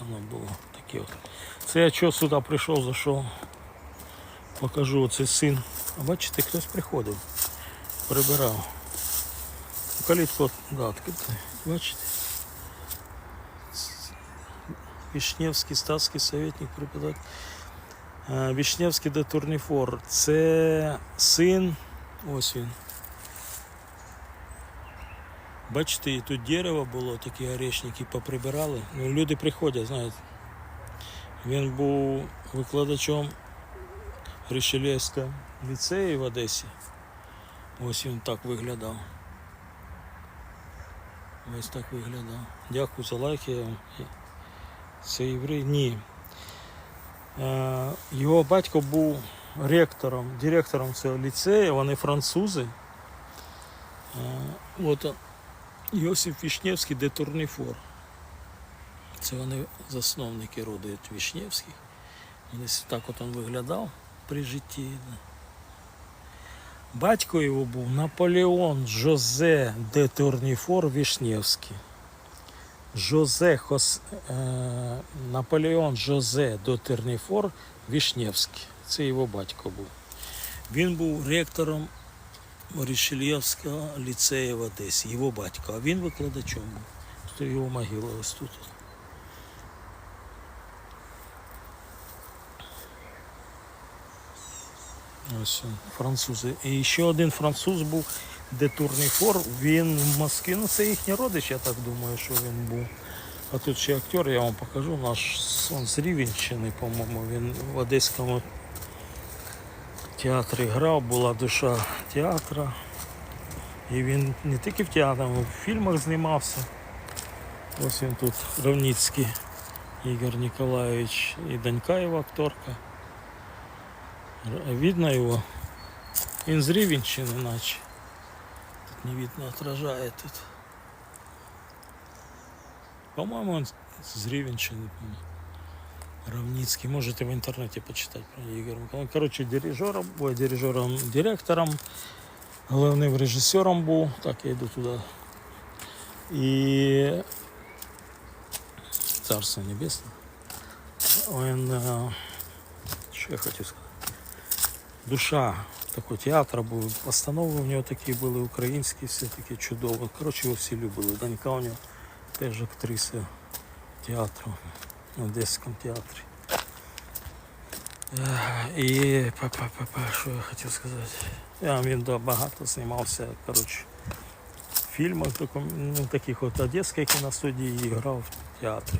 Воно було таке от. Це я що сюди прийшов, зайшов. Покажу оцей син. А бачите, хтось приходив, прибирав. Калітку, да. Бачите? Вишневський статський советник преподаватель. Вишневський де Турніфор. Це син. Ось він. Бачите, і тут дерево було, такі орешники поприбирали. Ну, люди приходять, знаєте. Він був викладачом Ришелєвського ліцею в Одесі. Ось він так виглядав. Ось так виглядав. Дякую за лайки. Це єврей? Ні. Е, Його батько був ректором, директором цього ліцею, вони французи. Е, От Йосиф Вішневський де Турніфор. Це вони засновники роду Вішневських. С- так от він виглядав при житті. Батько його був Наполеон Жозе де Турніфор Вішневський. Жозе Хос... е... Наполеон Жозе де Турніфор Вішневський. Це його батько був. Він був ректором Рішельєвського ліцею в Одесі, його батько, а він викладачом. Це його могила ось тут. Ось французи. І ще один француз був, де Турніфор, він в Москві, ну це їхній родич, я так думаю, що він був. А тут ще актер, я вам покажу, наш сон з Рівенщини, по-моєму, він в Одеському театрі грав, була душа театра. І він не тільки в театрі, а в фільмах знімався. Ось він тут Равніцький Ігор Ніколаєвич і донька його акторка. Видно його? Він з Рівенщини наче. Тут не видно, отражає тут. По-моему, он з Рівенщини. по-моему. Равницкий. Можете в интернете почитать про Ігор Миколаївич. Коротше, дирижером, ой, дирижером, директором, головним режисером був. Так, я йду туди. І Царство Небесне. Він, що я хотів сказати? Душа такого театру був. Постанови у нього такі були українські, все такі чудові. Коротше, його всі любили. Донька у нього теж актриса театру в Одеському театрі. І па-па-па-па, що я хотів сказати. Я, він багато знімався, коротше, в фільмах ну, таких от одеських кіностудії і грав в театрі.